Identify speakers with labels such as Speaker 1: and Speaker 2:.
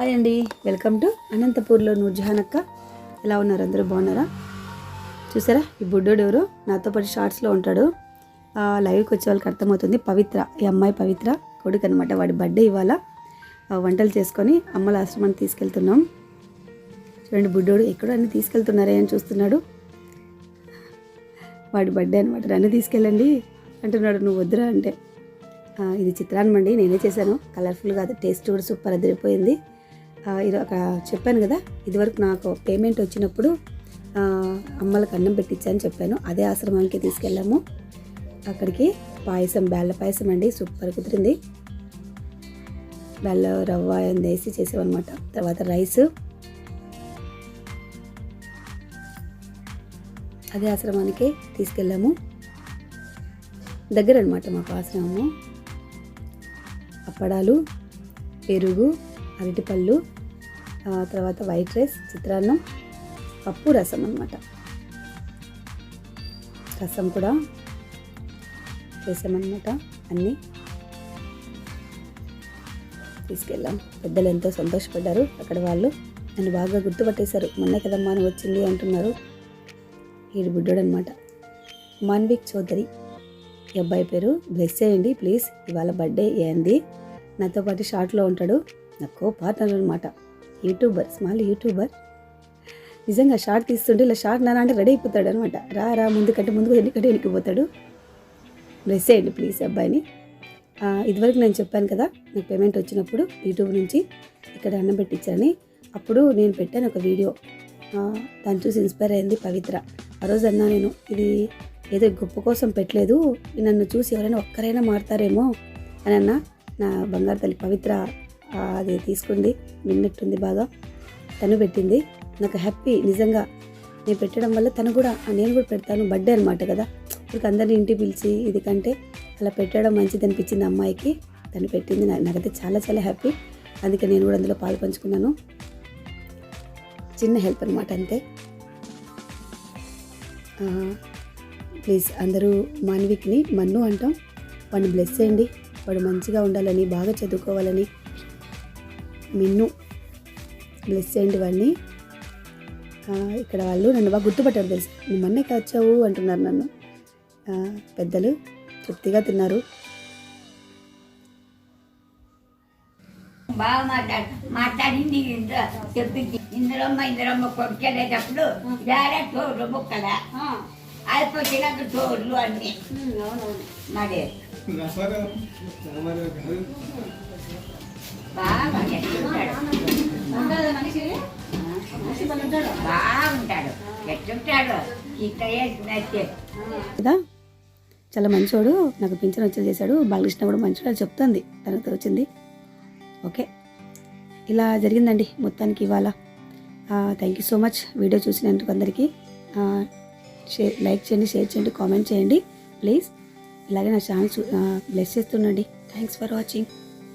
Speaker 1: Hi అండి. Welcome to అనంతపూర్లో నూర్జహాన్ అక్క ఎలా ఉన్నారు అందరూ? బాగున్నారా? చూసారా? ఈ బుడ్డోడు ఎవరు నాతో పాటు షార్ట్స్లో ఉంటాడు. లైవ్కి వచ్చే వాళ్ళకి అర్థమవుతుంది. పవిత్ర. ఈ అమ్మాయి పవిత్ర. కొడుకు అనమాట వాడి బర్త్డే ఇవాళ. వంటలు చేసుకొని అమ్మల ఆశ్రమాన్ని తీసుకెళ్తున్నాం. చూడండి బుడ్డోడు ఎక్కడో అన్ని తీసుకెళ్తున్నారే అని చూస్తున్నాడు. వాడి బర్త్డే అనమాట నన్ను తీసుకెళ్ళండి అంటున్నాడు. నువ్వు వద్దురా అంటే. ఇది చిత్రాన్నం అండి. నేనే చేశాను. కలర్ఫుల్గా అది టేస్ట్ కూడా సూపర్ అదిరిపోయింది. ఇది ఒక చెప్పాను కదా ఇదివరకు నాకు పేమెంట్ వచ్చినప్పుడు అమ్మలకు అన్నం పెట్టించని చెప్పాను. అదే ఆశ్రమానికి తీసుకెళ్ళాము. అక్కడికి పాయసం బెల్ల పాయసం అండి సూపర్ కుదిరింది. బెల్ల రవ్వ వేసి చేసామన్నమాట తర్వాత రైస్. అదే ఆశ్రమానికి తీసుకెళ్ళాము. దగ్గర అనమాట మాకు ఆశ్రమము. అప్పడాలు పెరుగు అరటిపళ్ళు తర్వాత వైట్ రైస్ చిత్రాన్నం పప్పు రసం అన్నమాట. రసం కూడా చేసామన్నమాట అన్నీ. తీసుకెళ్ళాం పెద్దలు ఎంతో సంతోషపడ్డారు. అక్కడ వాళ్ళు నన్ను బాగా గుర్తుపట్టేశారు. మొన్న కదమ్మా నువ్వు వచ్చింది అంటున్నారు. ఈడు బుడ్డోడు అనమాట మాన్విక్ చౌదరి. ఈ అబ్బాయి పేరు. బ్లెస్ చేయండి ప్లీజ్. ఇవాళ బర్త్డే ఏంది? నాతో పాటు షార్ట్లో ఉంటాడు. నాకు పార్ట్నర్ అనమాట యూట్యూబర్ స్మాల్ యూట్యూబర్. నిజంగా షార్ట్ తీస్తుంటే ఇలా షార్ట్ నానా అంటే రెడీ అయిపోతాడు అనమాట రా రా ముందు కంటే ముందుకు ఎన్నికంటే వెనక్కిపోతాడు బ్లెస్ చేయండి ప్లీజ్ అబ్బాయిని. ఇదివరకు నేను చెప్పాను కదా నాకు పేమెంట్ వచ్చినప్పుడు యూట్యూబ్ నుంచి ఇక్కడ అన్నం పెట్టించారని. అప్పుడు నేను పెట్టాను ఒక వీడియో దాన్ని చూసి ఇన్స్పైర్ అయింది పవిత్ర. ఆ రోజు అన్నా నేను ఇది ఏదో గొప్ప కోసం పెట్టలేదు. నన్ను చూసి ఎవరైనా ఒక్కరైనా మారుతారేమో అని అన్న నా బంగారు తల్లి పవిత్ర. అది తీసుకుంది. విన్నట్టుంది బాగా. తను పెట్టింది. నాకు హ్యాపీ నిజంగా. నేను పెట్టడం వల్ల తను కూడా "ఆ, నేను కూడా పెడతాను. బర్త్డే అనమాట కదా. ఇప్పుడు అందరిని ఇంటి పిలిచి ఇది కంటే అలా పెట్టడం మంచిది అనిపించింది అమ్మాయికి. తను పెట్టింది. నా- నాకైతే చాలా చాలా హ్యాపీ. అందుకే నేను కూడా అందులో పాలు పంచుకున్నాను. చిన్న హెల్ప్ అనమాట అంతే. ప్లీజ్ అందరూ మాన్విక్ని మన్ను అంటాం. వాడిని బ్లెస్ చేయండి. వాడు మంచిగా ఉండాలని బాగా చదువుకోవాలని మిన్ను బ్లెస్ చేయండి ఆ, ఇక్కడ వాళ్ళు నన్ను బాగా గుర్తుపట్టారు తెలుసు? నువ్వు మొన్నే వచ్చావు అంటున్నారు నన్ను. ఆ, పెద్దలు తృప్తిగా తిన్నారు.
Speaker 2: బాగా మాట్లాడు మాట్లాడింది చెప్పింది. ఇంద్రమ్మ ఇంద్రమ్మ కొడుకెళ్ళేటప్పుడు జారా చోరు ముక్కల అయిపోయినాక చోర్లు అన్ని. మరి బాగా ఎట్లుంటాడు బాగుంటాడు ఎట్లుంటాడు ఇక్కడ వేసినట్టే
Speaker 1: కదా? చాలా మంచోడు. నాకు పింఛన్ వచ్చి చేశాడు. బాలకృష్ణ కూడా మంచోడు అది చెప్తుంది. తనతో వచ్చింది. ఓకే. ఇలా జరిగిందండి మొత్తానికి ఇవాళ. Thank you so much video చూసినందుకు అందరికీ. షేర్ లైక్ చేయండి షేర్ చేయండి కామెంట్ చేయండి. ప్లీజ్ ఇలాగే నా channel bless చేస్తుండండి. Thanks for watching